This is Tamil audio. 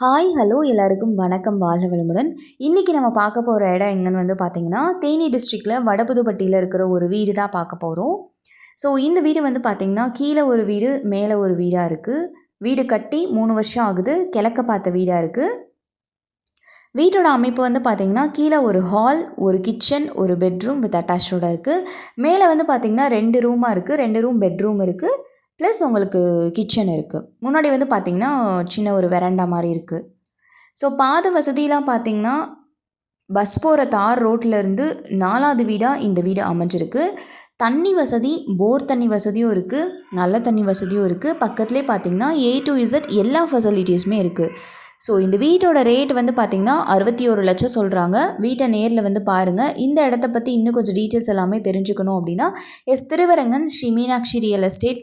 ஹாய் ஹலோ எல்லாருக்கும் வணக்கம். வாழ்க வளமுடன். இன்றைக்கி நம்ம பார்க்க போகிற இடம் எங்கன்னு வந்து பார்த்திங்கன்னா தேனி டிஸ்ட்ரிக்டில் வடபுதுப்பட்டியில் இருக்கிற ஒரு வீடு தான் பார்க்க போகிறோம் ஸோ இந்த வீடு வந்து பார்த்திங்கன்னா கீழே ஒரு வீடு மேலே ஒரு வீடாக இருக்குது வீடு கட்டி மூணு வருஷம் ஆகுது. கிழக்க பார்த்த வீடாக இருக்குது வீட்டோட அமைப்பு வந்து பார்த்திங்கன்னா கீழே ஒரு ஹால் ஒரு கிச்சன் ஒரு பெட்ரூம் வித் அட்டாச்சோட இருக்குது மேலே வந்து பார்த்திங்கன்னா ரெண்டு ரூமாக இருக்குது ரெண்டு ரூம் பெட்ரூம் இருக்குது ப்ளஸ் உங்களுக்கு கிச்சன் இருக்குது முன்னாடி வந்து பார்த்திங்கன்னா சின்ன ஒரு வெராண்டா மாதிரி இருக்குது ஸோ பாத வசதியெலாம் பார்த்திங்கன்னா பஸ் போகிற தார் ரோட்டிலேருந்து நாலாவது வீடாக இந்த வீடு அமைஞ்சிருக்கு. தண்ணி வசதி போர் தண்ணி வசதியும் இருக்குது நல்ல தண்ணி வசதியும் இருக்குது பக்கத்துலேயே பார்த்திங்கன்னா ஏ டு இசட் எல்லா ஃபெசிலிட்டிஸுமே இருக்குது ஸோ இந்த வீட்டோட ரேட் வந்து பார்த்திங்கன்னா அறுபத்தி ஒரு லட்சம் சொல்கிறாங்க வீட்டை நேரில் வந்து பாருங்கள் இந்த இடத்த பற்றி இன்னும் கொஞ்சம் டீட்டெயில்ஸ் எல்லாமே தெரிஞ்சுக்கணும் அப்படின்னா S Thiruvarangan Sri Meenakshi real estate